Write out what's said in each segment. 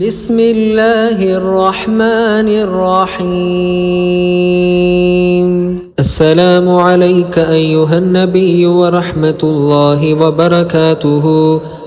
بسم الله الرحمن الرحيم السلام عليك أيها النبي ورحمة الله وبركاته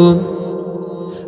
عليكم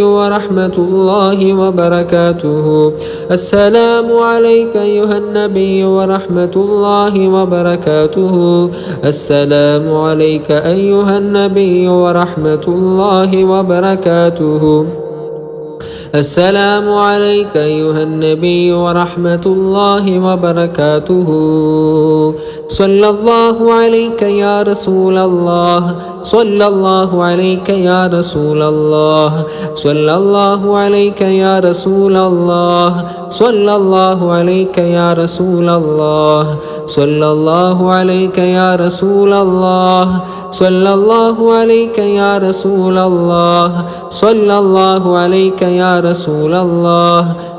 ورحمة الله وبركاته. السلام عليك أيها النبي ورحمة الله وبركاته. السلام عليك أيها النبي ورحمة الله وبركاته. السلام عليك أيها النبي ورحمة الله وبركاته. صلى الله عليك يا رسول الله. صلى الله عليك يا رسول الله. صلى الله عليك يا رسول الله. صلى الله عليك يا رسول الله. صلى الله عليك يا رسول الله. صلى الله عليك يا رسول الله. صلى الله عليك يا رسول الله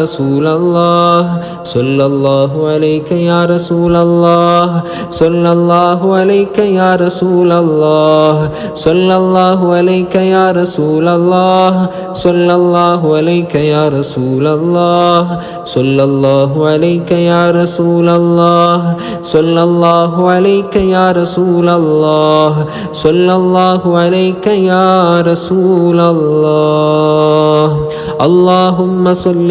رسول الله. صلى الله عليك يا رسول الله. صلى الله عليك يا رسول الله. صلى الله عليك يا رسول الله. صلى الله عليك يا رسول الله. صلى الله عليك يا رسول الله. صلى الله عليك يا رسول الله. صلى الله عليك يا رسول الله. اللهم صل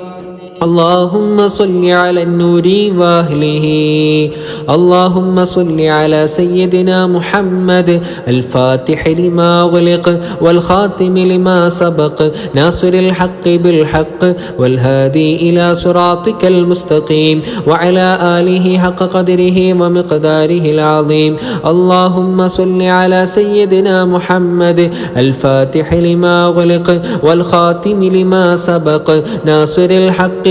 اللهم صل على النور واهله. اللهم صل على سيدنا محمد الفاتح لما غلق والخاتم لما سبق ناصر الحق بالحق والهادي إلى صراطك المستقيم وعلى آله حق قدره ومقداره العظيم. اللهم صل على سيدنا محمد الفاتح لما غلق والخاتم لما سبق ناصر الحق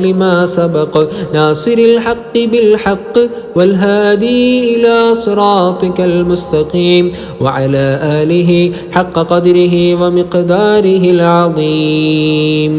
لما سبق. ناصر الحق بالحق والهادي إلى صراطك المستقيم. وعلى آله حق قدره ومقداره العظيم.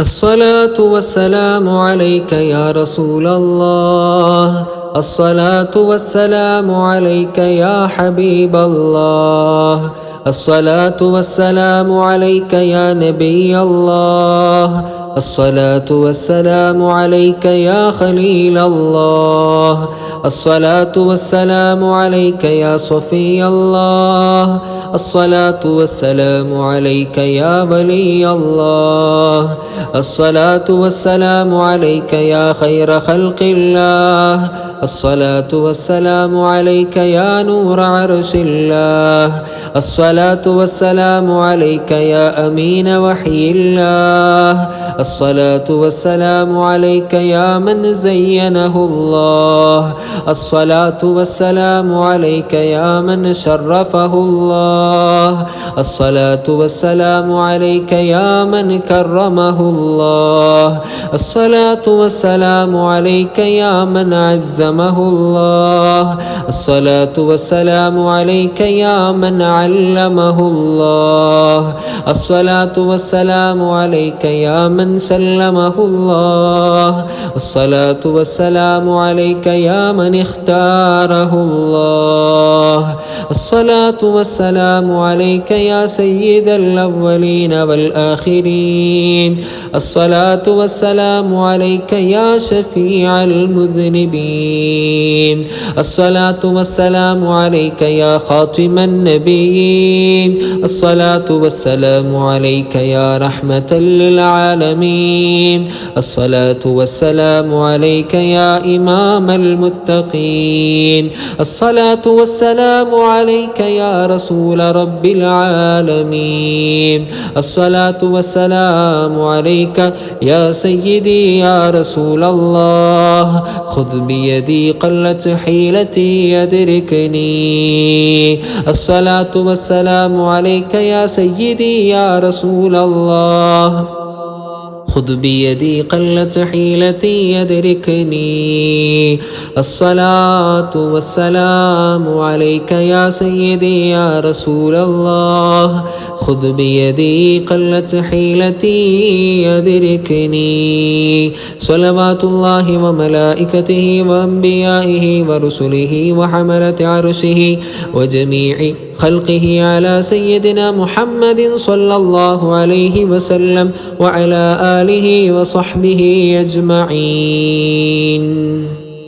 الصلاة والسلام عليك يا رسول الله. الصلاة والسلام عليك يا حبيب الله. الصلاة والسلام عليك يا نبي الله. الصلاة والسلام عليك يا خليل الله. الصلاة والسلام عليك يا صفي الله. الصلاة والسلام عليك يا ولي الله. الصلاة والسلام عليك يا خير خلق الله. الصلاة والسلام عليك يا نور عرش الله. الصلاة والسلام عليك يا أمين وحي الله. الصلاة والسلام عليك يا من زينه الله. الصلاة والسلام عليك يا من شرفه الله. الصلاة والسلام عليك يا من كرمه الله. الصلاة والسلام عليك يا من عزمه الله. الصلاة والسلام عليك يا من علمه الله. الصلاة والسلام عليك يا من سلمه الله. الصلاة والسلام عليك يا من اختاره الله. الصلاة والسلام عليك يا سيد الأولين والآخرين. الصلاة والسلام عليك يا شفيع المذنبين. الصلاة والسلام عليك يا خاتم النبيين. الصلاة والسلام عليك يا رحمة للعالمين. الصلاة والسلام عليك يا إمام المتقين. الصلاة والسلام عليك يا رسول رب العالمين. الصلاة والسلام عليك يا سيدي يا رسول الله. خذ بيدي قلت حيلتي يدركني. الصلاة والسلام عليك يا سيدي يا رسول الله. خذ بيدي قلت حيلتي يدركني. الصلاة والسلام عليك يا سيدي يا رسول الله. خذ بيدي قلت حيلتي يدركني. صلوات الله وملائكته وأنبيائه ورسله وحملة عرشه وجميع خلقه على سيدنا محمد صلى الله عليه وسلم وعلى آله وصحبه أجمعين.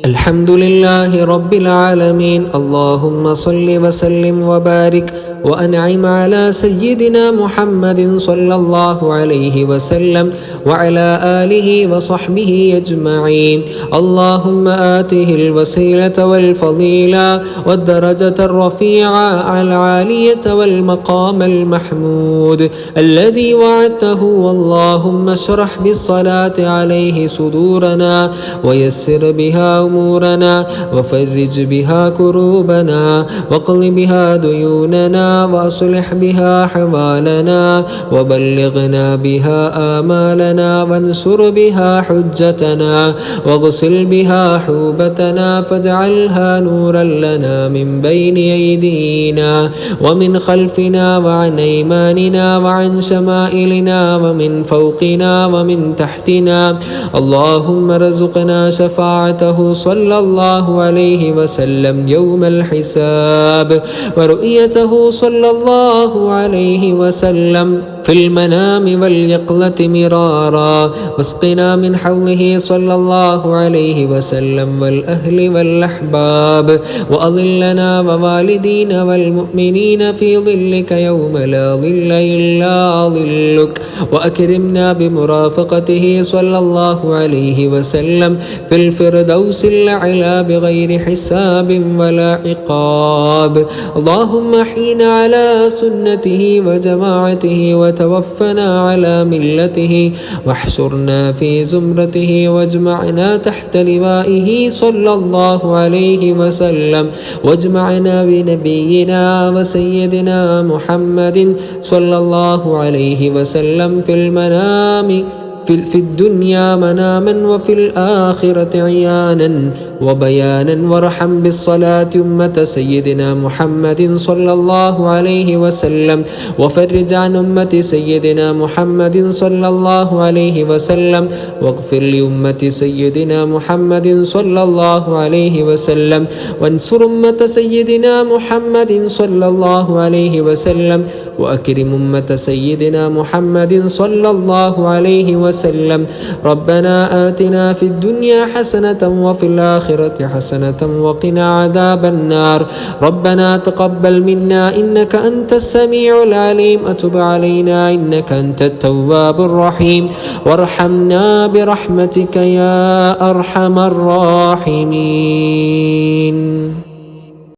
الحمد لله رب العالمين. اللهم صل وسلم وبارك وأنعم على سيدنا محمد صلى الله عليه وسلم وعلى آله وصحبه أجمعين. اللهم آته الوسيلة والفضيلة والدرجة الرفيعة العالية والمقام المحمود الذي وعدته واللهم اشرح بالصلاة عليه صدورنا ويسر بها أمورنا وفرج بها كروبنا واقل بها ديوننا وأصلح بها حوالنا وبلغنا بها آمالنا وانصر بها حجتنا واغسل بها حوبتنا فاجعلها نورا لنا من بين أيدينا ومن خلفنا وعن أيماننا وعن شمائلنا ومن فوقنا ومن تحتنا اللهم رزقنا شفاعته صلى الله عليه وسلم يوم الحساب ورؤيته صلى الله عليه وسلم. في المنام واليقظة مرارا. واسقنا من حوله صلى الله عليه وسلم والأهل والأحباب. وأظلنا ووالدينا والمؤمنين في ظلك يوم لا ظل إلا ظلك. وأكرمنا بمرافقته صلى الله عليه وسلم في الفردوس الأعلى بغير حساب ولا عقاب. اللهم أحينا على سنته وجماعته وتوفنا على ملته واحشرنا في زمرته واجمعنا تحت لوائه صلى الله عليه وسلم واجمعنا بنبينا وسيدنا محمد صلى الله عليه وسلم في المنام في, في الدنيا مناما وفي الآخرة عيانا وبيانا وارحم بالصلاة أمة سيدنا محمد صلى الله عليه وسلم وفرج عن أمة سيدنا محمد صلى الله عليه وسلم واغفر لأمة سيدنا محمد صلى الله عليه وسلم وانصر أمة سيدنا محمد صلى الله عليه وسلم وأكرم أمة سيدنا محمد صلى الله عليه وسلم. ربنا آتنا في الدنيا حسنة وفي الآخرة حسنة وقنا عذاب النار. ربنا تقبل منا إنك أنت السميع العليم. أتب علينا إنك أنت التواب الرحيم. وارحمنا برحمتك يا أرحم الراحمين.